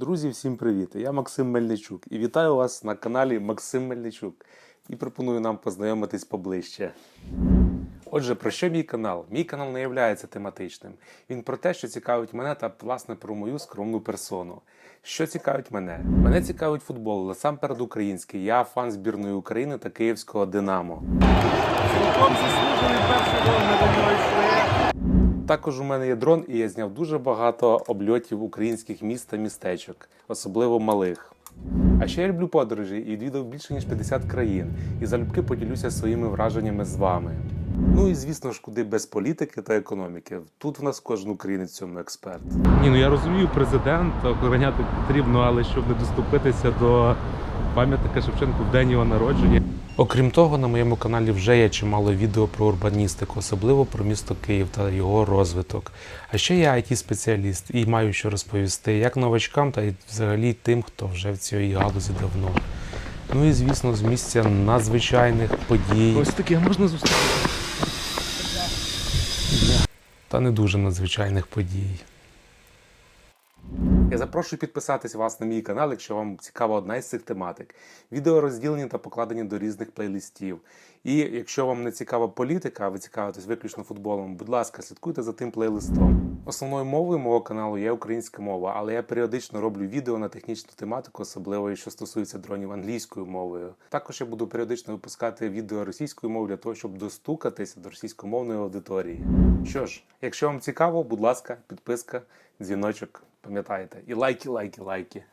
Друзі, всім привіт! Я Максим Мельничук і вітаю вас на каналі Максим Мельничук і пропоную нам познайомитись поближче. Отже, про що мій канал? Мій канал не є тематичним. Він про те, що цікавить мене та власне про мою скромну персону. Що цікавить мене? Мене цікавить футбол, насамперед український. Я фан збірної України та київського Динамо. Цілком заслужений Також у мене є дрон, і я зняв дуже багато обльотів українських міст та містечок, особливо малих. А ще я люблю подорожі і відвідав більше ніж 50 країн, і залюбки поділюся своїми враженнями з вами. Ну і звісно ж, куди без політики та економіки. Тут в нас кожен українець цьому експерт. Ні, ну я розумію, президент охороняти потрібно, але щоб не доступитися до пам'ятника Шевченку в день його народження. Окрім того, на моєму каналі вже є чимало відео про урбаністику, особливо про місто Київ та його розвиток. А ще я it спеціаліст і маю що розповісти як новачкам, та й взагалі тим, хто вже в цій галузі давно. Ну і звісно, з місця надзвичайних подій Ось таке можна зустріти. Та не дуже надзвичайних подій. Я запрошую підписатись вас на мій канал, якщо вам цікава одна із цих тематик. Відео розділені та покладені до різних плейлистів. І якщо вам не цікава політика, а ви цікавитесь виключно футболом, будь ласка, слідкуйте за тим плейлистом. Основною мовою мого каналу є українська мова, але я періодично роблю відео на технічну тематику, особливо що стосується дронів англійською мовою. Також я буду періодично випускати відео російською мовою для того, щоб достукатися до російськомовної аудиторії. Що ж, якщо вам цікаво, будь ласка, підписка, дзвіночок, пам'ятаєте, і лайки, лайки, лайки.